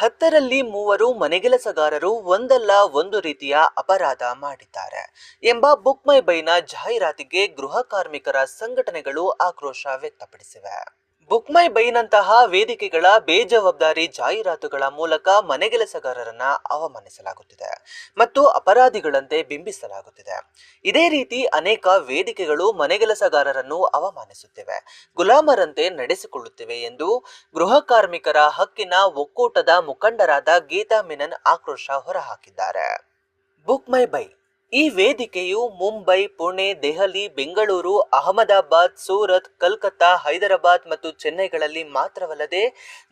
ಹತ್ತರಲ್ಲಿ ಮೂವರು ಮನೆಗೆಲಸಗಾರರು ಒಂದಲ್ಲ ಒಂದು ರೀತಿಯ ಅಪರಾಧ ಮಾಡಿದ್ದಾರೆ ಎಂಬ ಬುಕ್ ಮೈ ಬೈನ ಜಾಹೀರಾತಿಗೆ ಗೃಹ ಕಾರ್ಮಿಕರ ಸಂಘಟನೆಗಳು ಆಕ್ರೋಶ ವ್ಯಕ್ತಪಡಿಸಿವೆ. ಬುಕ್ ಮೈ ಬೈನಂತಹ ವೇದಿಕೆಗಳ ಬೇಜವಾಬ್ದಾರಿ ಜಾಹೀರಾತುಗಳ ಮೂಲಕ ಮನೆಗೆಲಸಗಾರರನ್ನ ಅವಮಾನಿಸಲಾಗುತ್ತಿದೆ ಮತ್ತು ಅಪರಾಧಿಗಳಂತೆ ಬಿಂಬಿಸಲಾಗುತ್ತಿದೆ. ಇದೇ ರೀತಿ ಅನೇಕ ವೇದಿಕೆಗಳು ಮನೆಗೆಲಸಗಾರರನ್ನು ಅವಮಾನಿಸುತ್ತಿವೆ. ಗುಲಾಮರಂತೆ ನಡೆಸಿಕೊಳ್ಳುತ್ತಿವೆ ಎಂದು ಗೃಹ ಕಾರ್ಮಿಕರ ಹಕ್ಕಿನ ಒಕ್ಕೂಟದ ಮುಖಂಡರಾದ ಗೀತಾ ಮೆನನ್ ಆಕ್ರೋಶ ಹೊರಹಾಕಿದ್ದಾರೆ. ಬುಕ್ ಮೈ ಬೈ ಈ ವೇದಿಕೆಯು ಮುಂಬೈ, ಪುಣೆ, ದೆಹಲಿ, ಬೆಂಗಳೂರು, ಅಹಮದಾಬಾದ್, ಸೂರತ್, ಕಲ್ಕತ್ತಾ, ಹೈದರಾಬಾದ್ ಮತ್ತು ಚೆನ್ನೈಗಳಲ್ಲಿ ಮಾತ್ರವಲ್ಲದೆ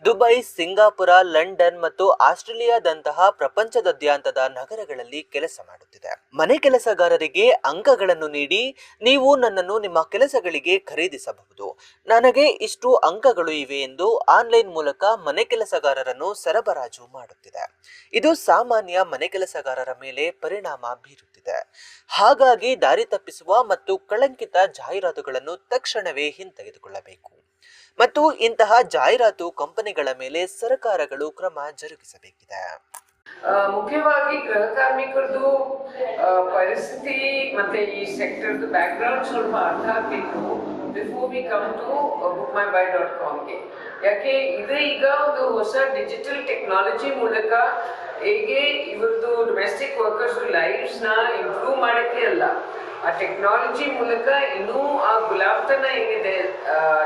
ದುಬೈ, ಸಿಂಗಾಪುರ, ಲಂಡನ್ ಮತ್ತು ಆಸ್ಟ್ರೇಲಿಯಾದಂತಹ ಪ್ರಪಂಚದಾದ್ಯಂತದ ನಗರಗಳಲ್ಲಿ ಕೆಲಸ ಮಾಡುತ್ತಿದೆ. ಮನೆ ಕೆಲಸಗಾರರಿಗೆ ಅಂಕಗಳನ್ನು ನೀಡಿ ನೀವು ನನ್ನನ್ನು ನಿಮ್ಮ ಕೆಲಸಗಳಿಗೆ ಖರೀದಿಸಬಹುದು. ನನಗೆ ಇಷ್ಟು ಅಂಕಗಳು ಇವೆ ಎಂದು ಆನ್ಲೈನ್ ಮೂಲಕ ಮನೆ ಕೆಲಸಗಾರರನ್ನು ಸರಬರಾಜು ಮಾಡುತ್ತಿದೆ. ಇದು ಸಾಮಾನ್ಯ ಮನೆ ಕೆಲಸಗಾರರ ಮೇಲೆ ಪರಿಣಾಮ ಬೀರುತ್ತಿದೆ. ಹಾಗಾಗಿ ದಾರಿ ತಪ್ಪಿಸುವ ಮತ್ತು ಕಳಂಕಿತ ಜಾಹೀರಾತುಗಳನ್ನು ತಕ್ಷಣವೇ ಹಿಂತೆಗೆದುಕೊಳ್ಳಬೇಕು. ಮತ್ತು ಇಂತಹ ಜಾಹೀರಾತು ಕಂಪನಿಗಳ ಮೇಲೆ ಸರ್ಕಾರಗಳು ಕ್ರಮ ಜರುಗಿಸಬೇಕಿದೆ. ಮುಖ್ಯವಾಗಿ ಗೃಹ ಕಾರ್ಮಿಕರದು ಪರಿಸ್ಥಿತಿ ಮತ್ತೆ ಈ ಸೆಕ್ಟರ್ದು ಬ್ಯಾಕ್ಗ್ರೌಂಡ್ ಸ್ವಲ್ಪ ಅರ್ಥ ಆಗಬೇಕು before we come to Book My Bai dot ಕಾಮ್ಗೆ ಯಾಕೆ, ಇದು ಈಗ ಒಂದು ಹೊಸ ಡಿಜಿಟಲ್ ಟೆಕ್ನಾಲಜಿ ಮೂಲಕ ಹೇಗೆ ಇವ್ರದ್ದು ಡೊಮೆಸ್ಟಿಕ್ ವರ್ಕರ್ಸ್ ಲೈಫ್ಸ್ನ ಇಂಪ್ರೂವ್ ಮಾಡೋಕ್ಕೆ ಅಲ್ಲ ಆ ಟೆಕ್ನಾಲಜಿ ಮೂಲಕ ಇನ್ನೂ ಆ ಗುಲಾಬ್ತನ ಏನಿದೆ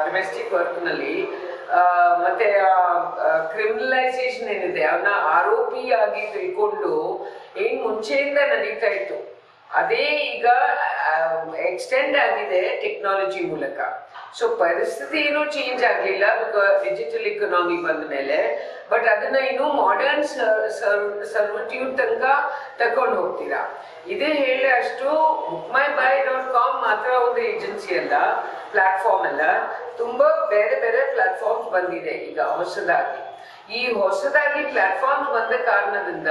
ಡೊಮೆಸ್ಟಿಕ್ ವರ್ಕ್ನಲ್ಲಿ ಆ, ಮತ್ತೆ ಕ್ರಿಮಿನಲೈಸೇಷನ್ ಏನಿದೆ ಅವನ್ನ ಆರೋಪಿಯಾಗಿ ತಿಳ್ಕೊಂಡು ಏನು ಮುಂಚೆಯಿಂದ ನಡೀತಾ ಇತ್ತು ಅದೇ ಈಗ ಎಕ್ಸ್ಟೆಂಡ್ ಆಗಿದೆ ಟೆಕ್ನಾಲಜಿ ಮೂಲಕ. ಸೊ ಪರಿಸ್ಥಿತಿ ಏನೂ ಚೇಂಜ್ ಆಗಲಿಲ್ಲ ಬಿಕಾಸ್ ಡಿಜಿಟಲ್ ಇಕನಾಮಿ ಬಂದ ಮೇಲೆ. ಬಟ್ ಅದನ್ನ ಇನ್ನೂ ಮಾಡರ್ನ್ ಸರ್ವಿಟ್ಯೂಡ್ ತನಕ ತಕೊಂಡು ಹೋಗ್ತೀರಾ. ಇದೇ ಹೇಳಿ ಅಷ್ಟು Book My Bai dot com ಮಾತ್ರ ಒಂದು ಏಜೆನ್ಸಿ ಅಲ್ಲ ಪ್ಲಾಟ್ಫಾರ್ಮ್ ಅಲ್ಲ. ತುಂಬಾ ಬೇರೆ ಬೇರೆ ಪ್ಲಾಟ್ಫಾರ್ಮ್ಸ್ ಬಂದಿದೆ ಈಗ ಹೊಸದಾಗಿ. ಈ ಹೊಸದಾಗಿ ಪ್ಲಾಟ್ಫಾರ್ಮ್ಸ್ ಬಂದ ಕಾರಣದಿಂದ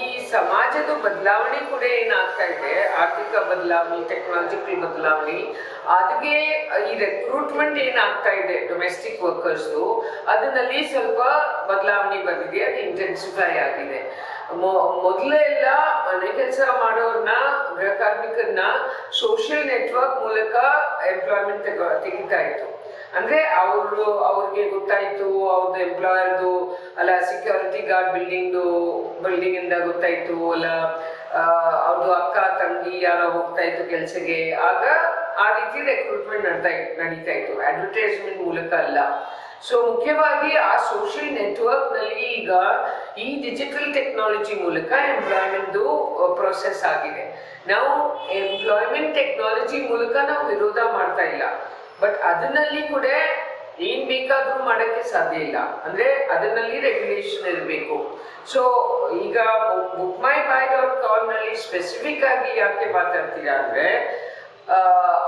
ಈ ಸಮಾಜದ ಬದಲಾವಣೆ ಕೂಡ ಏನಾಗ್ತಾ ಇದೆ, ಆರ್ಥಿಕ ಬದಲಾವಣೆ ಟೆಕ್ನಾಲಜಿಕಲ್ ಬದಲಾವಣೆ ಅದಕ್ಕೆ ಈ ರೆಕ್ರೂಟ್ಮೆಂಟ್ ಏನಾಗ್ತಾ ಇದೆ ಡೊಮೆಸ್ಟಿಕ್ ವರ್ಕರ್ಸ್ದು ಅದನ್ನಲ್ಲಿ ಸ್ವಲ್ಪ ಬದಲಾವಣೆ ಬಂದಿದೆ, ಅದು ಇಂಟೆನ್ಸಿಫೈ ಆಗಿದೆ. ಮೊದಲೆಲ್ಲ ಮನೆ ಕೆಲಸ ಮಾಡೋರ್ನ, ಗೃಹ ಕಾರ್ಮಿಕರನ್ನ ಸೋಷಿಯಲ್ ನೆಟ್ವರ್ಕ್ ಮೂಲಕ ಎಂಪ್ಲಾಯ್ಮೆಂಟ್ ತೆಗಿತಾ ಇತ್ತು. ಅಂದ್ರೆ ಅವರು ಅವ್ರಿಗೆ ಗೊತ್ತಾಯ್ತು ಅವ್ರದ್ದು ಎಂಪ್ಲಾಯರ್ದು ಅಲ್ಲ ಸೆಕ್ಯೂರಿಟಿ ಗಾರ್ಡ್ ಬಿಲ್ಡಿಂಗ್ದು ಬಿಲ್ಡಿಂಗ್ ಇಂದ ಗೊತ್ತಾಯ್ತು, ಅಲ್ಲ ಅವ್ರದ್ದು ಅಕ್ಕ, ತಂಗಿ ಯಾರೋ ಹೋಗ್ತಾ ಇತ್ತು ಕೆಲ್ಸಕ್ಕೆ. ಆಗ ಆ ರೀತಿ ರೆಕ್ರೂಟ್ಮೆಂಟ್ ನಡ್ತಾ ನಡೀತಾ ಇತ್ತು. ಅಡ್ವರ್ಟೈಸ್ಮೆಂಟ್ ಮೂಲಕ ಅಲ್ಲ. ಸೊ ಮುಖ್ಯವಾಗಿ ಆ ಸೋಷಿಯಲ್ ನೆಟ್ವರ್ಕ್ನಲ್ಲಿ ಈಗ ಈ ಡಿಜಿಟಲ್ ಟೆಕ್ನಾಲಜಿ ಮೂಲಕ ಎಂಪ್ಲಾಯ್ಮೆಂಟ್ ಪ್ರೊಸೆಸ್ ಆಗಿದೆ. ನಾವು ಎಂಪ್ಲಾಯ್ಮೆಂಟ್ ಟೆಕ್ನಾಲಜಿ ಮೂಲಕ ನಾವು ವಿರೋಧ ಮಾಡ್ತಾ ಇಲ್ಲ. ಬಟ್ ಅದನ್ನಲ್ಲಿ ಕೂಡ ಏನ್ ಬೇಕಾದ್ರೂ ಮಾಡಕ್ಕೆ ಸಾಧ್ಯ ಇಲ್ಲ. ಅಂದ್ರೆ ಅದರಲ್ಲಿ ರೆಗ್ಯುಲೇಷನ್ ಇರಬೇಕು. ಸೊ ಈಗ ಬುಕ್ ಮೈ ಬೈ ಡಾಟ್ ಕಾಮ್ನಲ್ಲಿ ಸ್ಪೆಸಿಫಿಕ್ ಆಗಿ ಯಾಕೆ ಮಾತಾಡ್ತೀರಾ ಅಂದ್ರೆ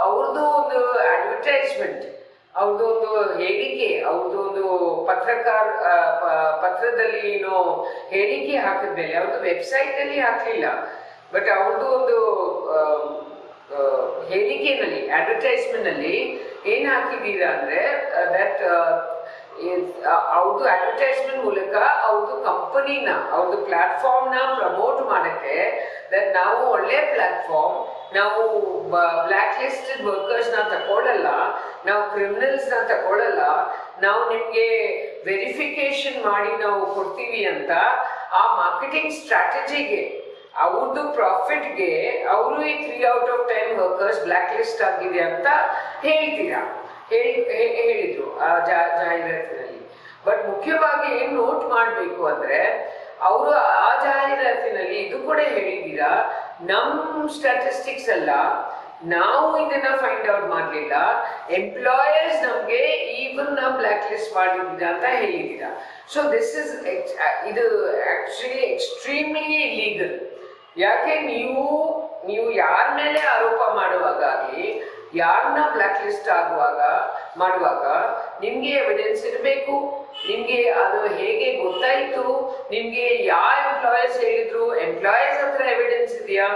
ಅವ್ರದ್ದು ಒಂದು ಅಡ್ವರ್ಟೈಸ್ಮೆಂಟ್ ಅವ್ರದ್ದು ಒಂದು ಹೇಳಿಕೆ ಅವ್ರದ್ದು ಒಂದು ಪತ್ರಕಾರ ಪತ್ರದಲ್ಲಿ ಏನು ಹೇಳಿಕೆ ಹಾಕಿದ್ಮೇಲೆ ಅವ್ರದ್ದು ವೆಬ್ಸೈಟ್ ಅಲ್ಲಿ ಹಾಕ್ಲಿಲ್ಲ. ಬಟ್ ಅವ್ರದ್ದು ಒಂದು ಹೇಳಿಕೆನಲ್ಲಿ ಅಡ್ವರ್ಟೈಸ್ಮೆಂಟ್ ಅಲ್ಲಿ ಏನ್ ಹಾಕಿದ್ದೀರಾ ಅಂದ್ರೆ ದಟ್ ಅವ್ರದ್ದು ಅಡ್ವರ್ಟೈಸ್ಮೆಂಟ್ ಮೂಲಕ ಅವ್ರದ್ದು ಕಂಪನಿನ ಅವ್ರದ್ದು ಪ್ಲಾಟ್ಫಾರ್ಮ್ನ ಪ್ರಮೋಟ್ ಮಾಡಕ್ಕೆ ದಟ್ ನಾವು ಒಳ್ಳೆ ಪ್ಲಾಟ್ಫಾರ್ಮ್ ನಾವು ಬ್ಲ್ಯಾಕ್ ಲಿಸ್ಟೆಡ್ ವರ್ಕರ್ಸ್ನ ತಗೊಳ್ಳಲ್ಲ ನಾವು ಕ್ರಿಮಿನಲ್ಸ್ನ ತಗೊಳ್ಳಲ್ಲ ನಾವು ನಿಮ್ಗೆ ವೆರಿಫಿಕೇಶನ್ ಮಾಡಿ ನಾವು ಕೊಡ್ತೀವಿ ಅಂತ ಆ ಮಾರ್ಕೆಟಿಂಗ್ ಸ್ಟ್ರಾಟಜಿಗೆ ಅವ್ರದ್ದು ಪ್ರಾಫಿಟ್ಗೆ ಅವರು ಈ three out of ten workers blacklist ಆಗಿದೆ ಅಂತ ಹೇಳ್ತೀರಾ? ಹೇಳಿದ್ರು ಆ ಜಾಹೀರಾತಿನಲ್ಲಿ. ಬಟ್ ಮುಖ್ಯವಾಗಿ ಏನ್ ನೋಟ್ ಮಾಡಬೇಕು ಅಂದ್ರೆ, ಅವರು ಆ ಜಾಹೀರಾತಿನಲ್ಲಿ ಇದು ಕೂಡ ಹೇಳಿದ್ದೀರಾ, ನಮ್ ಸ್ಟ್ಯಾಟಿಸ್ಟಿಕ್ಸ್ ಅಲ್ಲ, ನಾವು ಇದನ್ನ ಫೈಂಡ್ ಔಟ್ ಮಾಡಲಿಲ್ಲ ಎಂಪ್ಲಾಯರ್ಸ್ ನಮಗೆ ಈವನ್ ಬ್ಲ್ಯಾಕ್ ಲಿಸ್ಟ್ ಮಾಡಿದ್ದೀರಾ ಅಂತ ಹೇಳಿದ್ದೀರಾ. ಸೊ ದಿಸ್ ಇಸ್ ಇದು ಆಕ್ಚುಲಿ ಎಕ್ಸ್ಟ್ರೀಮ್ಲಿ ಇಲೀಗಲ್ ಯಾಕೆ ನೀವು ನೀವು ಯಾರ ಮೇಲೆ ಆರೋಪ ಮಾಡುವಾಗ ಆಗಲಿ ಯಾರನ್ನ ಬ್ಲ್ಯಾಕ್ ಲಿಸ್ಟ್ ಆಗುವಾಗ, ಮಾಡುವಾಗ ನಿಮ್ಗೆ ಎವಿಡೆನ್ಸ್ ಇರಬೇಕು. ನಿಮ್ಗೆ ಅದು ಹೇಗೆ ಗೊತ್ತಾಯ್ತು? ನಿಮ್ಗೆ ಯಾವ ಎಂಪ್ಲಾಯೀಸ್ ಹೇಳಿದ್ರು? ಎಂಪ್ಲಾಯೀಸ್ ಹತ್ರ ಎವಿಡೆನ್ಸ್ ಇದೆಯಾ?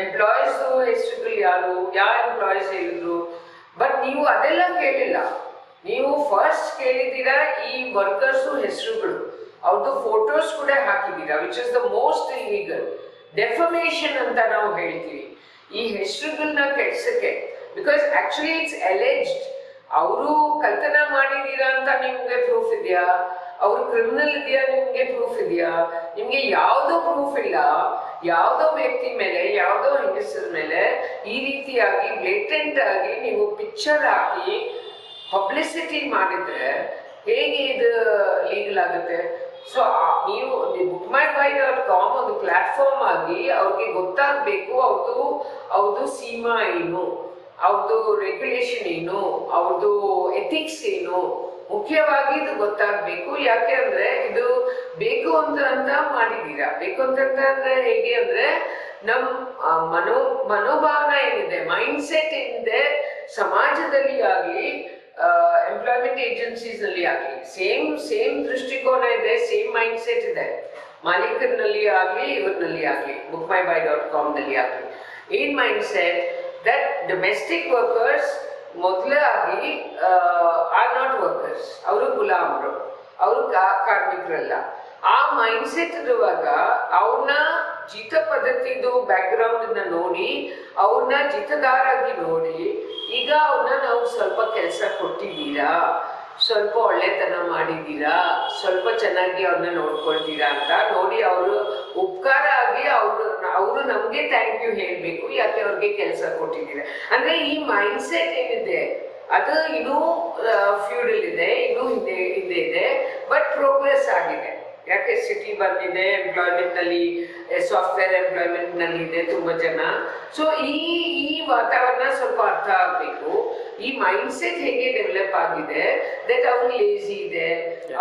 ಎಂಪ್ಲಾಯೀಸ್ ಹೆಸರುಗಳು ಯಾರು? ಯಾವ ಎಂಪ್ಲಾಯೀಸ್ ಹೇಳಿದ್ರು? ಬಟ್ ನೀವು ಅದೆಲ್ಲ ಕೇಳಿಲ್ಲ. ನೀವು ಫಸ್ಟ್ ಕೇಳಿದ್ದೀರಾ ಈ ವರ್ಕರ್ಸು ಹೆಸರುಗಳು ಅವ್ರದ್ದು ಫೋಟೋಸ್ ಕೂಡ ಹಾಕಿದ್ದೀರಾ which is the most illegal defamation ಅಂತ ನಾವು ಹೇಳ್ತೀವಿ. ಈ ಹೆಸರುಗಳನ್ನ ಕೆಡ್ಸಕ್ಕೆ. ಬಿಕಾಸ್ ಆಕ್ಚುಲಿ ಇಟ್ಸ್ ಅಲೆಜ್ಡ್ ಅವರು ಕಲ್ತನ ಮಾಡಿದೀರಾ ಅಂತ ನಿಮ್ಗೆ ಪ್ರೂಫ್ ಇದೆಯಾ? ಅವ್ರು ಕ್ರಿಮಿನಲ್ ಇದೆಯಾ ನಿಮ್ಗೆ ಪ್ರೂಫ್ ಇದೆಯಾ? ನಿಮ್ಗೆ ಯಾವುದೋ ಪ್ರೂಫ್ ಇಲ್ಲ. ಯಾವ್ದೋ ವ್ಯಕ್ತಿ ಮೇಲೆ, ಯಾವುದೋ ಹೆಂಗಸರ ಮೇಲೆ ಈ ರೀತಿಯಾಗಿ ಬ್ಲೇಟೆಂಟ್ ಆಗಿ ನೀವು ಪಿಕ್ಚರ್ ಹಾಕಿ ಪಬ್ಲಿಸಿಟಿ ಮಾಡಿದ್ರೆ ಹೇಗೆ ಇದು ಲೀಗಲ್ ಆಗುತ್ತೆ? ಸೊ ನೀವು Book My Bai dot com ಒಂದು ಪ್ಲಾಟ್ಫಾರ್ಮ್ ಆಗಿ ಅವ್ರಿಗೆ ಗೊತ್ತಾಗಬೇಕು ಅವ್ರದ್ದು ಅವ್ರದ್ದು ಸೀಮಾ ಏನು ಅವ್ರದ್ದು ರೆಗ್ಯುಲೇಷನ್ ಏನು ಅವ್ರದ್ದು ಎಥಿಕ್ಸ್ ಏನು. ಮುಖ್ಯವಾಗಿ ಇದು ಗೊತ್ತಾಗಬೇಕು. ಯಾಕೆ ಅಂದ್ರೆ ಇದು ಬೇಕು ಅಂತ ಅಂತ ಮಾಡಿದ್ದೀರಾ? ಬೇಕು ಅಂತ ಅಂದ್ರೆ ಹೇಗೆ ಅಂದ್ರೆ ನಮ್ ಮನೋ, ಮನೋಭಾವನ ಏನಿದೆ ಮೈಂಡ್ ಸೆಟ್ ಏನಿದೆ, ಸಮಾಜದಲ್ಲಿ ಆಗಲಿ ಎಂಪ್ಲಾಯ್ಮೆಂಟ್ ಏಜೆನ್ಸೀಸ್ನಲ್ಲಿ ಆಗಲಿ ಸೇಮ್ ಸೇಮ್ ದೃಷ್ಟಿಕೋನ ಇದೆ ಸೇಮ್ ಮೈಂಡ್ ಸೆಟ್ ಇದೆ. ಮಾಲೀಕರಿನಲ್ಲಿ ಆಗಲಿ, ಇವ್ರನಲ್ಲಿ ಆಗಲಿ ಬುಕ್ ಮೈ ಬೈ ಡಾಟ್ ಕಾಮ್ನಲ್ಲಿ ಆಗಲಿ. ಏನ್ mind set that domestic workers ಮೊದಲಾಗಿ ಆರ್ ನಾಟ್ ವರ್ಕರ್ಸ್ ಅವರು ಗುಲಾಮರು, ಅವರು ಕಾರ್ಮಿಕರಲ್ಲ. ಆ ಮೈಂಡ್ ಸೆಟ್ ಇರುವಾಗ ಅವ್ರನ್ನ ಜೀತ ಪದ್ಧತಿದು ಬ್ಯಾಕ್ಗ್ರೌಂಡ್ ನೋಡಿ ಅವ್ರನ್ನ ಜಿತದಾರಾಗಿ ನೋಡಿ ಈಗ ಅವ್ರನ್ನ ನಾವು ಸ್ವಲ್ಪ ಕೆಲಸ ಕೊಟ್ಟಿದ್ದೀರಾ? ಸ್ವಲ್ಪ ಒಳ್ಳೆತನ ಮಾಡಿದ್ದೀರಾ? ಸ್ವಲ್ಪ ಚೆನ್ನಾಗಿ ಅವ್ರನ್ನ ನೋಡ್ಕೊಳ್ತೀರಾ ಅಂತ ನೋಡಿ ಅವರು ಉಪಕಾರ ಆಗಿ ಅವರು ಅವರು ನಮಗೆ ಥ್ಯಾಂಕ್ ಯು ಹೇಳಬೇಕು, ಯಾಕೆ ಅವ್ರಿಗೆ ಕೆಲಸ ಕೊಟ್ಟಿದ್ದೀರಾ? ಅಂದರೆ ಈ ಮೈಂಡ್ ಸೆಟ್ ಏನಿದೆ, ಅದು ಇನ್ನೂ ಫ್ಯೂಡಲ್ ಇದೆ, ಇನ್ನೂ ಹಿಂದೆ ಹಿಂದೆ ಇದೆ ಬಟ್ ಪ್ರೋಗ್ರೆಸ್ ಆಗಿದೆ. ಯಾಕೆ ಸಿಟಿ ಬಂದಿದೆ ಎಂಪ್ಲಾಯ್ಮೆಂಟ್ನಲ್ಲಿ ಸಾಫ್ಟ್ವೇರ್ ಎಂಪ್ಲಾಯ್ಮೆಂಟ್ನಲ್ಲಿ ಇದೆ ತುಂಬಾ ಜನ. ಸೊ ಈ ಈ ವಾತಾವರಣ ಸ್ವಲ್ಪ ಅರ್ಥ ಆಗಬೇಕು. ಈ ಮೈಂಡ್ ಸೆಟ್ ಹೇಗೆ ಡೆವಲಪ್ ಆಗಿದೆ ದಟ್ ಅವ್ರಿಗೆ ಲೇಜಿ ಇದೆ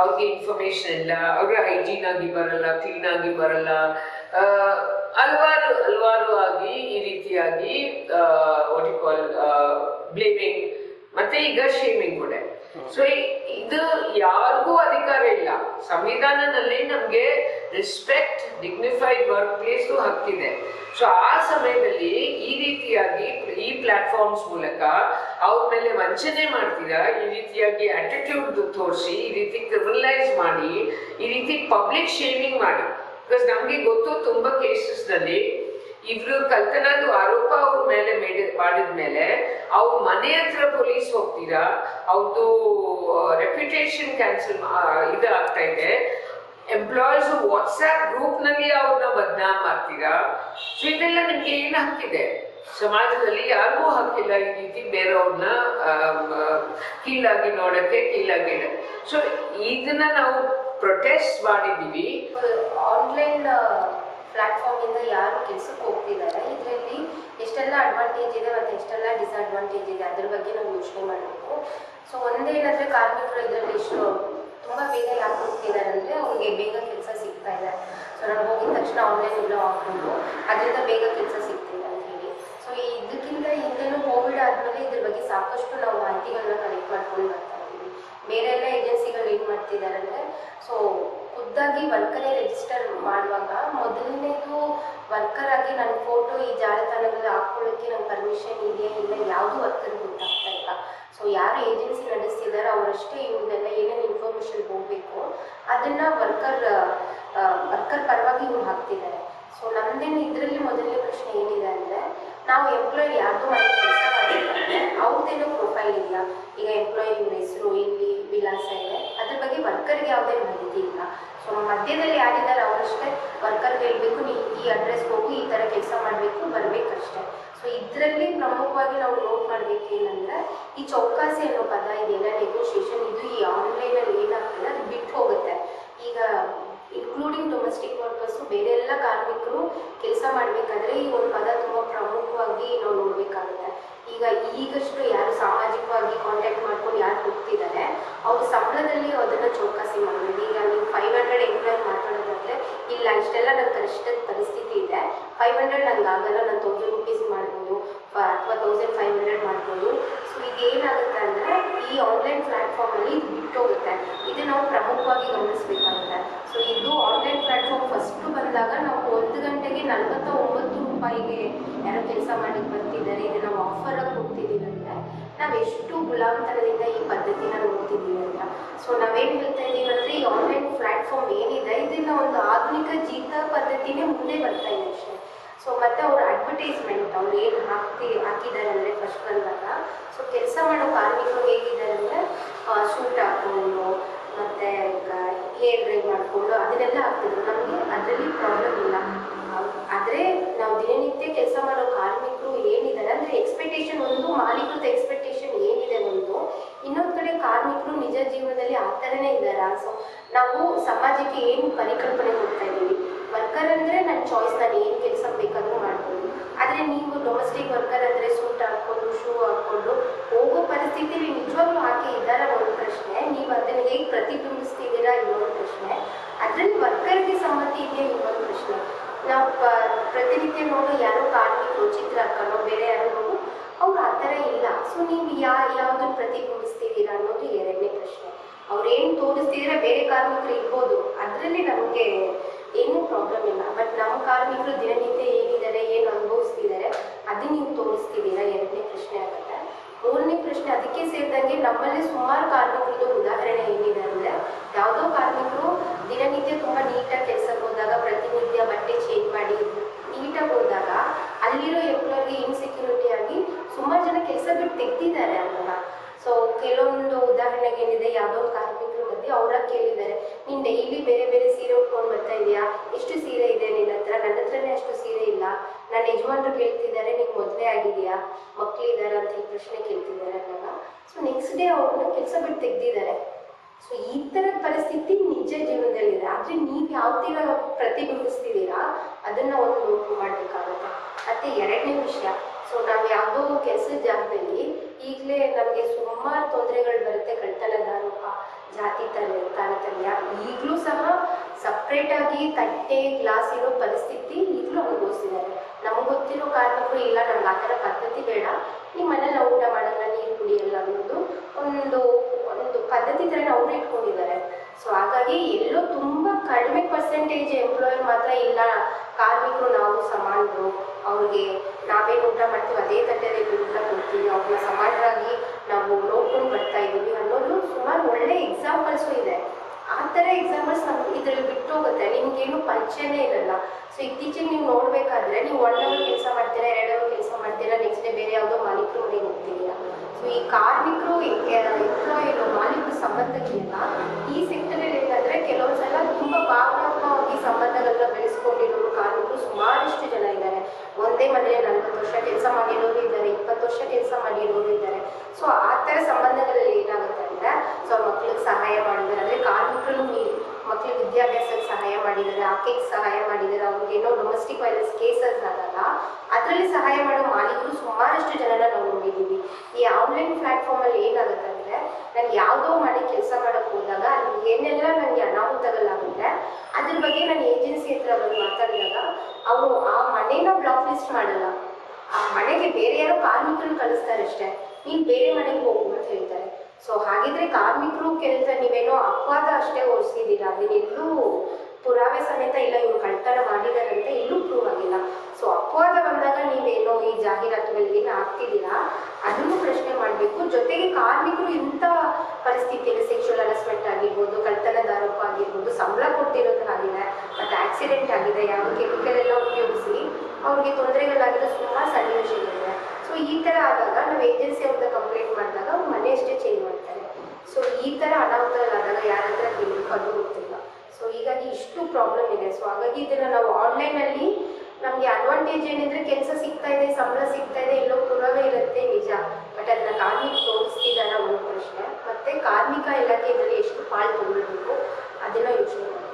ಅವ್ರಿಗೆ ಇನ್ಫಾರ್ಮೇಶನ್ ಇಲ್ಲ ಅವ್ರಿಗೆ ಹೈಜೀನ್ ಆಗಿ ಬರಲ್ಲ ಕ್ಲೀನ್ ಆಗಿ ಬರಲ್ಲ. ಹಲವಾರು ಹಲವಾರು ಆಗಿ ಈ ರೀತಿಯಾಗಿ ವಾಟ್ ಕಾಲ್ ಬ್ಲೇಮಿಂಗ್ ಮತ್ತೆ ಈಗ ಶೇಮಿಂಗ್ ಕೂಡ. ಸೊ ಇದು ಯಾರಿಗೂ ಅಧಿಕಾರ ಸಂವಿಧಾನದಲ್ಲಿ ನಮಗೆ ರೆಸ್ಪೆಕ್ಟ್ ಡಿಗ್ನಿಫೈಡ್ ವರ್ಕ್ ಪ್ಲೇಸ್ ಹಕ್ಕಿದೆ. ಸೊ ಆ ಸಮಯದಲ್ಲಿ ಈ ರೀತಿಯಾಗಿ ಈ ಪ್ಲಾಟ್ಫಾರ್ಮ್ಸ್ ಮೂಲಕ ಅವ್ರ ಮೇಲೆ ವಂಚನೆ ಮಾಡ್ತೀರಾ, ಈ ರೀತಿಯಾಗಿ ಆಟಿಟ್ಯೂಡ್ ತೋರಿಸಿ, ಈ ರೀತಿ ಕ್ರಿಮಿನಲೈಸ್ ಮಾಡಿ, ಈ ರೀತಿ ಪಬ್ಲಿಕ್ ಶೇಮಿಂಗ್ ಮಾಡಿ. ಬಿಕಾಸ್ ನಮಗೆ ಗೊತ್ತು ತುಂಬಾ ಕೇಸಸ್ನಲ್ಲಿ ಇವ್ರು ಕಲ್ತನದ್ದು ಆರೋಪ ಅವ್ರ ಮೇಲೆ ಮಾಡಿದ ಮಾಡಿದ್ಮೇಲೆ ಅವ್ರ ಮನೆ ಹತ್ರ ಪೊಲೀಸ್ ಹೋಗ್ತೀರಾ? ಅವ್ರದ್ದು ರೆಪ್ಯುಟೇಷನ್ ಕ್ಯಾನ್ಸಲ್ ಇದು ಆಗ್ತಾ ಇದೆ. ಎಂಪ್ಲಾಯೀಸ್ ವಾಟ್ಸ್ಆಪ್ ಗ್ರೂಪ್ನಲ್ಲಿ ಅವ್ರನ್ನ ಬದನಾಮ್ ಮಾಡ್ತೀರಾ? ಸೊ ಇದೆಲ್ಲ ನಿಮ್ಗೆ ಏನ್ ಹಕ್ಕಿದೆ? ಸಮಾಜದಲ್ಲಿ ಯಾರಿಗೂ ಹಕ್ಕಿಲ್ಲ ಈ ರೀತಿ ಬೇರೆಯವ್ರನ್ನ ಕೀಳಾಗಿ ನೋಡಕ್ಕೆ, ಕೀಳಾಗಿ ಸೊ ಇದನ್ನ ನಾವು ಪ್ರೊಟೆಸ್ಟ್ ಮಾಡಿದೀವಿ. ಆನ್ಲೈನ್ ಪ್ಲಾಟ್ಫಾರ್ಮ್ ಇಂದ ಯಾರು ಕೆಲ್ಸಕ್ಕೆ ಹೋಗ್ತಿದ್ದಾರೆ ಇದರಲ್ಲಿ ಎಷ್ಟೆಲ್ಲ ಅಡ್ವಾಂಟೇಜ್ ಇದೆ ಮತ್ತೆ ಎಷ್ಟೆಲ್ಲ ಡಿಸ್ಅಡ್ವಾಂಟೇಜ್ ಇದೆ ಅದ್ರ ಬಗ್ಗೆ ನಾವು ಯೋಚನೆ ಮಾಡಬೇಕು. ಸೊ ಒಂದೇನಂದರೆ ಕಾರ್ಮಿಕರು ಇದರಲ್ಲಿ ಎಷ್ಟು ತುಂಬ ಬೇಗ ಯಾಕೆ ಹೋಗ್ತಿದ್ದಾರೆ ಅಂದರೆ ಅವ್ರಿಗೆ ಬೇಗ ಕೆಲಸ ಸಿಗ್ತಾ ಇದೆ. ಸೊ ನಾನು ಹೋಗಿದ ತಕ್ಷಣ ಆನ್ಲೈನ್ ಎಲ್ಲ ಹಾಕೊಂಡು ಅದರಿಂದ ಬೇಗ ಕೆಲಸ ಸಿಗ್ತಿದೆ ಅಂತ ಹೇಳಿ. ಸೊ ಇದಕ್ಕಿಂತ ಹಿಂದೆನೂ ಕೋವಿಡ್ ಆದಮೇಲೆ ಇದ್ರ ಬಗ್ಗೆ ಸಾಕಷ್ಟು ನಾವು ಮಾಹಿತಿಗಳನ್ನ ಕಲೆಕ್ಟ್ ಮಾಡ್ಕೊಂಡು ಬರ್ತಾ ಇದ್ದೀವಿ. ಬೇರೆ ಎಲ್ಲ ಏಜೆನ್ಸಿಗಳು ಏನು ಮಾಡ್ತಿದ್ದಾರೆ ಅಂದರೆ ಸೊ ಖುದ್ದಾಗಿ ವರ್ಕರೇ ರಿಜಿಸ್ಟರ್ ಮಾಡುವಾಗ ಮೊದಲನೇದು ವರ್ಕರ್ ಆಗಿ ನನ್ನ ಫೋಟೋ ಈ ಜಾಲತಾಣದಲ್ಲಿ ಹಾಕೊಳ್ಳೋಕೆ ನಂಗೆ ಪರ್ಮಿಷನ್ ಇದೆಯಾ ಇಲ್ಲ ಯಾವುದು ವರ್ಕರ್ ಗೊತ್ತಾಗ್ತಾ ಇಲ್ಲ. ಸೊ ಯಾರು ಏಜೆನ್ಸಿ ನಡೆಸ್ತಿದ್ದಾರೆ ಅವರಷ್ಟೇ ಇವ್ರನ್ನೆಲ್ಲ ಏನೇನು ಇನ್ಫಾರ್ಮೇಷನ್ ಹೋಗಬೇಕು, ಅದನ್ನು ವರ್ಕರ್ ವರ್ಕರ್ ಪರವಾಗಿ ಇವ್ರು ಹಾಕ್ತಿದ್ದಾರೆ. ಸೊ ನಮ್ದೇನು ಇದರಲ್ಲಿ ಮೊದಲನೇ ಪ್ರಶ್ನೆ ಏನಿದೆ ಅಂದರೆ, ನಾವು ಎಂಪ್ಲಾಯ್ ಯಾರ್ದು ಮನೆ ಕೆಲಸ ಅವ್ರದ್ದೇನೋ ಪ್ರೊಫೈಲ್ ಇದೆಯಾ ಈಗ ಎಂಪ್ಲಾಯ್ ಹೆಸರು, ಇಲ್ಲಿ ವಿಳಾಸ ಇದೆ. ಅದ್ರ ಬಗ್ಗೆ ವರ್ಕರ್ಗೆ ಯಾವುದೇ ಮಾಹಿತಿ ಇಲ್ಲ. ಸೊ ಮಧ್ಯದಲ್ಲಿ ಯಾರಿದ್ದಾರೆ ಅವರಷ್ಟೇ ವರ್ಕರ್ಗೆ ಹೇಳಬೇಕು ನೀವು ಈ ಅಡ್ರೆಸ್ಗೆ ಹೋಗಿ, ಈ ಥರ ಕೆಲಸ ಮಾಡಬೇಕು, ಬರಬೇಕಷ್ಟೇ. ಸೊ ಇದರಲ್ಲಿ ಪ್ರಮುಖವಾಗಿ ನಾವು ನೋಟ್ ಮಾಡಬೇಕೇನಂದ್ರೆ ಈ ಚೌಕಾಸಿ ಅನ್ನೋ ಪದ ಇದೆಯಲ್ಲ ನೆಗೋಷಿಯೇಷನ್ ಇದು ಈ ಆನ್ಲೈನಲ್ಲಿ ಏನಾಗ್ತದೆ, ಅದು ಬಿಟ್ಟು ಹೋಗುತ್ತೆ. ಈಗ ಇನ್ಕ್ಲೂಡಿಂಗ್ ಡೊಮೆಸ್ಟಿಕ್ ವರ್ಕರ್ಸು ಬೇರೆ ಎಲ್ಲ ಕಾರ್ಮಿಕರು ಕೆಲಸ ಮಾಡಬೇಕಾದ್ರೆ ಈ ಒಂದು ಪದ ತುಂಬ ಪ್ರಮುಖವಾಗಿ ನಾವು ನೋಡಬೇಕಾಗುತ್ತೆ. ಈಗ ಈಗಷ್ಟು ಯಾರು ಸಾಮಾಜಿಕವಾಗಿ ಕಾಂಟ್ಯಾಕ್ಟ್ ಮಾಡ್ಕೊಂಡು ಯಾರು ಹೋಗ್ತಿದ್ದಾರೆ, ಅವ್ರ ಸಂಬಳದಲ್ಲಿ ಅದನ್ನು ಚೌಕಾಸಿ ಮಾಡಬೇಕು ಈಗ ನೀವು ಫೈವ್ ಹಂಡ್ರೆಡ್ ಎಂಪ್ಲಾಯ್ ಮಾತಾಡೋದಾದ್ರೆ, ಇಲ್ಲ, ಇಷ್ಟೆಲ್ಲ ನನ್ನ ಕಷ್ಟದ ಪರಿಸ್ಥಿತಿ ಇದೆ. ಫೈವ್ ಹಂಡ್ರೆಡ್ ನಂಗೆ ಆಗಲ್ಲ, ನಾನು ತೌಸಂಡ್ ರುಪೀಸ್ ಮಾಡ್ಬೋದು, ಅಥವಾ ತೌಸಂಡ್ ಫೈವ್ ಹಂಡ್ರೆಡ್ ಮಾಡ್ಬೋದು. ಸೊ ಏನಾಗುತ್ತೆ ಅಂದರೆ, ಈ ಆನ್ಲೈನ್ ಪ್ಲ್ಯಾಟ್ಫಾರ್ಮಲ್ಲಿ ಇದು ಬಿಟ್ಟೋಗುತ್ತೆ. ಇದು ನಾವು ಪ್ರಮುಖವಾಗಿ ಗಮನಿಸಬೇಕಾಗುತ್ತೆ. ಸೊ ಇದು ಆನ್ಲೈನ್ ಪ್ಲ್ಯಾಟ್ಫಾರ್ಮ್ ಫಸ್ಟು ಬಂದಾಗ ನಾವು ಒಂದು ಗಂಟೆಗೆ ನಲ್ವತ್ತ ಒಂಬತ್ತು ರೂಪಾಯಿಗೆ ಯಾರೋ ಕೆಲಸ ಮಾಡಕ್ಕೆ ಬರ್ತಿದ್ದಾರೆ ಈಗ ನಾವು ಆಫರಾಗಿ ಹೋಗ್ತಿದ್ದೀವಿ ಅಂದರೆ ನಾವು ಎಷ್ಟು ಗುಲಾಮತನದಿಂದ ಈ ಪದ್ಧತಿನ ನೋಡ್ತಿದ್ದೀವಿ ಅಂತ. ಸೊ ನಾವೇನು ಹೇಳ್ತಾ ಇದ್ದೀವಿ ಅಂದರೆ ಈ ಆನ್ಲೈನ್ ಪ್ಲ್ಯಾಟ್ಫಾರ್ಮ್ ಏನಿದೆ, ಇದನ್ನ ಒಂದು ಆಧುನಿಕ ಜೀತ ಪದ್ಧತಿನೇ ಮುಂದೆ ಬರ್ತಾ ಇದೆ ಅಷ್ಟೇ. ಸೊ ಮತ್ತೆ ಅವ್ರ ಅಡ್ವರ್ಟೈಸ್ಮೆಂಟ್ ಅವ್ರು ಏನು ಹಾಕ್ತಿ, ಹಾಕಿದ್ದಾರೆ ಅಂದರೆ ಫಸ್ಟ್ ಬಂದಾಗ ಸೊ ಕೆಲಸ ಮಾಡೋ ಕಾರ್ಮಿಕರು ಹೇಗಿದ್ದಾರೆ ಅಂದರೆ ಸೂಟ್ ಹಾಕ್ಕೊಂಡು ಮತ್ತು ಹೇರ್ ಡ್ರೈ ಮಾಡಿಕೊಂಡು ಅದನ್ನೆಲ್ಲ ಹಾಕ್ತಿದ್ರು. ನಮಗೆ ಅದರಲ್ಲಿ ಪ್ರಾಬ್ಲಮ್ ಇಲ್ಲ. ಆದರೆ ನಾವು ದಿನನಿತ್ಯ ಕೆಲಸ ಮಾಡೋ ಕಾರ್ಮಿಕರು ಏನಿದ್ದಾರೆ ಅಂದ್ರೆ ಎಕ್ಸ್ಪೆಕ್ಟೇಷನ್ ಒಂದು, ಮಾಲೀಕೃತ ಎಕ್ಸ್ಪೆಕ್ಟೇಷನ್ ಏನಿದೆ ಒಂದು ಇನ್ನೊಂದು ಕಡೆ ಕಾರ್ಮಿಕರು ನಿಜ ಜೀವನದಲ್ಲಿ ಆ ಇದ್ದಾರೆ? ಸೊ ನಾವು ಸಮಾಜಕ್ಕೆ ಏನು ಪರಿಕಲ್ಪನೆ ಕೊಡ್ತಾ ಇದ್ದೀವಿ? ವರ್ಕರ್ ಅಂದರೆ ನನ್ನ ಚಾಯ್ಸ್ ನಾನು ಏನು ಕೆಲಸ ಬೇಕಾದರೂ ಮಾಡ್ಬೋದು. ಆದರೆ ನೀವು ಡೊಮೆಸ್ಟಿಕ್ ವರ್ಕರ್ ಅಂದರೆ ಸೂಟ್ ಹಾಕ್ಕೊಂಡು ಶೂ ಹಾಕ್ಕೊಂಡು ಹೋಗೋ ಪರಿಸ್ಥಿತಿಲಿ ನಿಜವಾಗ್ಲೂ ಹಾಕಿ ಇದ್ದಾರ ಒಂದು ಪ್ರಶ್ನೆ. ನೀವು ಅದನ್ನು ಹೇಗೆ ಪ್ರತಿಬಿಂಬಿಸ್ತಿದ್ದೀರಾ ಇನ್ನೊಂದು ಪ್ರಶ್ನೆ. ಅದರಲ್ಲಿ ವರ್ಕರ್ಗೆ ಸಮ್ಮತಿ ಇದೆಯಾ ಇನ್ನೊಂದು ಪ್ರಶ್ನೆ. ನಾವು ಪ್ರತಿನಿತ್ಯ ನೋಡೋ ಯಾರೋ ಕಾರ್ಮಿಕರು ಚಿತ್ರ ಹಾಕೋಣ ಬೇರೆ ಯಾರೋ ನೋಡು, ಅವ್ರು ಆ ಥರ ಇಲ್ಲ. ಸೊ ನೀವು ಯಾ ಯಾವುದನ್ನು ಪ್ರತಿಬಿಂಬಿಸ್ತಿದ್ದೀರಾ ಅನ್ನೋದು ಎರಡನೇ ಪ್ರಶ್ನೆ. ಅವ್ರೇನು ತೋರಿಸ್ತಿದ್ರೆ ಬೇರೆ ಕಾರ್ಮಿಕರು ಇರ್ಬೋದು. ಅದರಲ್ಲಿ ನಮಗೆ ಏನೂ ಪ್ರಾಬ್ಲಮ್ ಇಲ್ಲ. ಬಟ್ ನಮ್ಮ ಕಾರ್ಮಿಕರು ದಿನನಿತ್ಯ ಏನಿದ್ದಾರೆ ಏನು ಅನುಭವಿಸ್ತಿದ್ದಾರೆ ಅದನ್ನ ನೀವು ತೋರಿಸ್ತಿದ್ದೀರಾ ಎರಡನೇ ಪ್ರಶ್ನೆ ಆಗುತ್ತೆ. ಮೂರನೇ ಪ್ರಶ್ನೆ, ಅದಕ್ಕೆ ಸೇರಿದಂಗೆ ನಮ್ಮಲ್ಲಿ ಸುಮಾರು ಕಾರ್ಮಿಕರದ್ದು ಉದಾಹರಣೆ ಏನಿದೆ ಅಂದ್ರೆ, ಯಾವುದೋ ಕಾರ್ಮಿಕರು ದಿನನಿತ್ಯ ತುಂಬಾ ನೀಟಾಗಿ ಕೆಲಸಕ್ಕೆ ಹೋದಾಗ ಪ್ರತಿನಿತ್ಯ ಬಟ್ಟೆ ಚೇಂಜ್ ಮಾಡಿ ನೀಟಾಗಿ ಹೋದಾಗ ಅಲ್ಲಿರೋ ಎಂಪ್ಲಾಯ್ಗೆ ಇನ್ಸೆಕ್ಯೂರಿಟಿ ಆಗಿ ಸುಮಾರು ಜನ ಕೆಲಸ ಬಿಟ್ಟು ತೆಗ್ದಿದ್ದಾರೆ ಅದನ್ನ ಸೊ ಕೆಲವೊಂದು ಉದಾಹರಣೆಗೆ ಏನಿದೆ ಯಾವುದೋ ಒಂದು ಕಾರ್ಮಿಕರ ಮಧ್ಯೆ ಅವರ ಕೇಳಿದ್ದಾರೆ ನೀನು ಡೈಲಿ ಬೇರೆ ಬೇರೆ ಸೀರೆ ಉಟ್ಕೊಂಡು ಬರ್ತಾ ಇದೆಯಾ ಎಷ್ಟು ಸೀರೆ ಇದೆ ನಿನ್ನ ಹತ್ರ ನನ್ನ ಹತ್ರನೇ ಅಷ್ಟು ಸೀರೆ ಇಲ್ಲ ನನ್ನ ಯಜಮಾನರು ಕೇಳ್ತಿದ್ದಾರೆ ನಿಂಗೆ ಮದುವೆ ಆಗಿದೆಯಾ ಮಕ್ಕಳಿದ್ದಾರೆ ಅಂತ ಈ ಪ್ರಶ್ನೆ ಕೇಳ್ತಿದ್ದಾರೆ ಅಂದಾಗ ಸೊ ನೆಕ್ಸ್ಟ್ ಡೇ ಅವ್ರನ್ನ ಕೆಲಸ ಬಿಟ್ಟು ತೆಗ್ದಿದ್ದಾರೆ ಸೊ ಈ ಥರ ಪರಿಸ್ಥಿತಿ ನಿಜ ಜೀವನದಲ್ಲಿದೆ ಆದರೆ ನೀವು ಯಾವ ಥರ ಪ್ರತಿಬಿಂಬಿಸ್ತಿದ್ದೀರಾ? ಅದನ್ನು ಒಂದು ನೋಟ್ ಮಾಡಬೇಕಾಗುತ್ತೆ. ಮತ್ತು ಎರಡನೇ ವಿಷಯ ಸೊ ನಾವು ಯಾವ್ದೋ ಕೆಲಸದ ಜಾಗದಲ್ಲಿ ಈಗಲೇ ನಮಗೆ ಸುಮಾರು ತೊಂದರೆಗಳು ಬರುತ್ತೆ ಕಳ್ತನದ ಆರೋಪ ಜಾತಿ ತಲೆ ತಾರತಮ್ಯ ಈಗಲೂ ಸಹ ಸಪ್ರೇಟಾಗಿ ತಟ್ಟೆ, ಗ್ಲಾಸ್ ಇರೋ ಪರಿಸ್ಥಿತಿ ಈಗಲೂ ಅನುಭವಿಸ್ತಿದ್ದಾರೆ ನಮ್ಗೆ ಗೊತ್ತಿರೋ ಕಾರ್ಮಿಕರು ಇಲ್ಲ, ನಮ್ಗೆ ಆ ಥರ ಪದ್ಧತಿ ಬೇಡ. ನಿಮ್ಮ ಮನೇಲಿ ಊಟ ಮಾಡಲ್ಲ, ನೀರು ಕುಡಿಯಲ್ಲ ಅನ್ನೋದು ಒಂದು ಒಂದು ಪದ್ಧತಿ ಇಟ್ಕೊಂಡಿದ್ದಾರೆ ಸೊ ಹಾಗಾಗಿ ಎಲ್ಲೋ ತುಂಬ ಕಡಿಮೆ ಪರ್ಸೆಂಟೇಜ್ ಎಂಪ್ಲಾಯರ್ ಮಾತ್ರ ಇಲ್ಲ. ಕಾರ್ಮಿಕರು ನಾವು ಸಮಾನರು. ಅವ್ರಿಗೆ ನಾವೇನು ಊಟ ಮಾಡ್ತೀವಿ, ಅದೇ ತಟ್ಟೆಯಲ್ಲಿ ಊಟ ಕೊಡ್ತೀವಿ. ಅವ್ರನ್ನ ಸಮಾನರಾಗಿ ನಾವು ನೋಡ್ಕೊಂಡು ಬರ್ತಾ ಇದ್ದೀವಿ ಅನ್ನೋದು ಸುಮಾರು ಒಳ್ಳೆ ಎಕ್ಸಾಂಪಲ್ಸು ಇದೆ. ಆ ಥರ ಎಕ್ಸಾಂಪಲ್ಸ್ ನಮ್ಗೆ ಇದರಲ್ಲಿ ಬಿಟ್ಟು ಹೋಗುತ್ತೆ ನಿಮ್ಗೇನು ಪರಿಚಯನೇ ಇರಲ್ಲ. ಸೊ ಇತ್ತೀಚೆಗೆ ನೀವು ನೋಡಬೇಕಾದ್ರೆ ನೀವು ಒನ್ ಕೆಲಸ ಮಾಡ್ತೀರಾ ಎರಡು ಕೆಲಸ ಮಾಡ್ತೀರಾ ನೆಕ್ಸ್ಟ್ ಡೇ ಬೇರೆ ಯಾವುದೋ ಮಾಲೀಕರು ಮನೆಗೆ ಹೋಗ್ತೀರಾ ಸೊ ಈ ಕಾರ್ಮಿಕರು ಎಂಪ್ಲಾಯ್ ಸಂಬಂಧಕ್ಕಿಂತ ಈ ಸೆಕ್ಟರ್ ಏನಂದರೆ ಕೆಲವೊಂದು ಸಲ ತುಂಬ ಭಾವನಾತ್ಮಕವಾಗಿ ಸಂಬಂಧಗಳನ್ನ ಬೆಳೆಸ್ಕೊಂಡಿರೋರು ಕಾರ್ಮಿಕರು ಸುಮಾರಷ್ಟು ಜನ ಇದ್ದಾರೆ. ಒಂದೇ ಮನೆಯಲ್ಲಿ ನಲ್ವತ್ತು ವರ್ಷ ಕೆಲಸ ಮಾಡಿರೋರು ಇದ್ದಾರೆ, ಇಪ್ಪತ್ತು ವರ್ಷ ಕೆಲಸ ಮಾಡಿರೋರು ಇದ್ದಾರೆ. ಸೊ ಆ ಥರ ಸಂಬಂಧಗಳಲ್ಲಿ ಏನಾಗುತ್ತೆ ಅಂದ್ರೆ ಸೊ ಮಕ್ಳಿಗೆ ಸಹಾಯ ಮಾಡಿದ್ದಾರೆ. ಅಂದರೆ ಕಾರ್ಮಿಕರು ಮೀರಿ ಮಕ್ಳಿಗೆ ವಿದ್ಯಾಭ್ಯಾಸಕ್ಕೆ ಸಹಾಯ ಮಾಡಿದ್ದಾರೆ ಆಕೆಗೆ ಸಹಾಯ ಮಾಡಿದ್ದಾರೆ. ಅವ್ರಿಗೆ ಏನೋ ಡೊಮೆಸ್ಟಿಕ್ ವೈಲೆನ್ಸ್ ಕೇಸಸ್ ಆಗಲ್ಲ. ಅದರಲ್ಲಿ ಸಹಾಯ ಮಾಡೋ ಮಾಲೀಕರು ಸುಮಾರಷ್ಟು ಜನನ ನಾವು ನೋಡಿದ್ದೀವಿ. ಈ ಆನ್ಲೈನ್ ಅಂದರೆ ನಾನು ಯಾವುದೋ ಮಾಡಿ ಕೆಲಸ ಮಾಡೋಕ್ಕೆ ಹೋದಾಗ ಅಲ್ಲಿ ಏನೆಲ್ಲ ನನಗೆ ಅನಾಹುತಗಳಾಗುತ್ತೆ ಅದ್ರ ಬಗ್ಗೆ ನಾನು ಏಜೆನ್ಸಿ ಹತ್ರ ಬಂದು ಮಾತಾಡಿದಾಗ ಅವರು ಆ ಮನೆನ ಬ್ಲಾಕ್ ಲಿಸ್ಟ್ ಮಾಡಲ್ಲ. ಆ ಮನೆಗೆ ಬೇರೆ ಯಾರು ಕಾರ್ಮಿಕರು ಕಳಿಸ್ತಾರೆ ಅಷ್ಟೇ. ನೀನು ಬೇರೆ ಮನೆಗೆ ಹೋಗು ಅಂತ ಹೇಳ್ತಾರೆ. ಸೊ ಹಾಗಿದ್ರೆ ಕಾರ್ಮಿಕರು ಕೆಲಸ, ನೀವೇನೋ ಅಪವಾದ ಅಷ್ಟೇ ಹೊರಿಸಿದ್ದೀರಾ ಅದನ್ನೆಲ್ಲೂ ಪುರಾವೆ ಸಮೇತ ಇಲ್ಲ ಇವ್ರು ಕಳ್ತನ ಮಾಡಿದ್ದಾರೆ ಅಂತ ಎಲ್ಲೂ ಪ್ರೂವ್ ಆಗಿಲ್ಲ ಸೊ ಅಪವಾದ ಬಂದಾಗ ಜಾಹೀರಾತುಗಳಿಗೆ ಹಾಕ್ತಿದ್ದೀರಾ ಅದನ್ನು ಪ್ರಶ್ನೆ ಮಾಡಬೇಕು. ಜೊತೆಗೆ ಕಾರ್ಮಿಕರು ಇಂಥ ಪರಿಸ್ಥಿತಿಯಲ್ಲಿ ಸೆಕ್ಷುವಲ್ ಹರಸ್ಮೆಂಟ್ ಆಗಿರ್ಬೋದು ಕಳ್ತನದ ಆರೋಪ ಆಗಿರ್ಬೋದು, ಸಂಬಳ ಕೊಡ್ತಿರೋದಾಗಿದೆ ಮತ್ತು ಆಕ್ಸಿಡೆಂಟ್ ಆಗಿದೆ ಯಾವ ಕೆಮಿಕಲ್ ಎಲ್ಲ ಉಪಯೋಗಿಸಿ ಅವ್ರಿಗೆ ತೊಂದರೆಗಳಾಗಿರೋ ಸುಮಾರು ಸನ್ನಿವೇಶಗಳಿದೆ ಸೊ ಈ ಥರ ಆದಾಗ ನಾವು ಏಜೆನ್ಸಿ ಅವ್ರದ್ದು ಕಂಪ್ಲೇಂಟ್ ಮಾಡಿದಾಗ ಅವ್ರು ಮನೆ ಅಷ್ಟೇ ಚೇಂಜ್ ಮಾಡ್ತಾರೆ. ಸೊ ಈ ಥರ ಅನಾಹುತಗಳಾದಾಗ ಯಾರ ಹತ್ರ ಕೇಳಬೇಕು ಅದು ಗೊತ್ತಿಲ್ಲ. ಸೊ ಹೀಗಾಗಿ ಇಷ್ಟು ಪ್ರಾಬ್ಲಮ್ ಇದೆ. ಸೊ ಹಾಗಾಗಿ ಇದನ್ನು ನಾವು ಆನ್ಲೈನಲ್ಲಿ ನಮಗೆ ಅಡ್ವಾಂಟೇಜ್ ಏನಿದ್ರೆ ಕೆಲಸ ಸಿಗ್ತಾ ಇದೆ, ಸಂಬಳ ಸಿಗ್ತಾ ಇದೆ, ಎಲ್ಲೋ ಪುರಾವೆ ಇರುತ್ತೆ, ನಿಜ. ಬಟ್ ಅದನ್ನ ಕಾರ್ಮಿಕ ತೋರಿಸ್ತಿದ್ದಾರೆ ಒಂದು ಪ್ರಶ್ನೆ. ಮತ್ತೆ ಕಾರ್ಮಿಕ ಇಲಾಖೆ ಇದರಲ್ಲಿ ಎಷ್ಟು ಪಾಲ್ಗೊಳ್ಳಬೇಕು ಅದೆಲ್ಲ ಯೋಚನೆ ಮಾಡಿ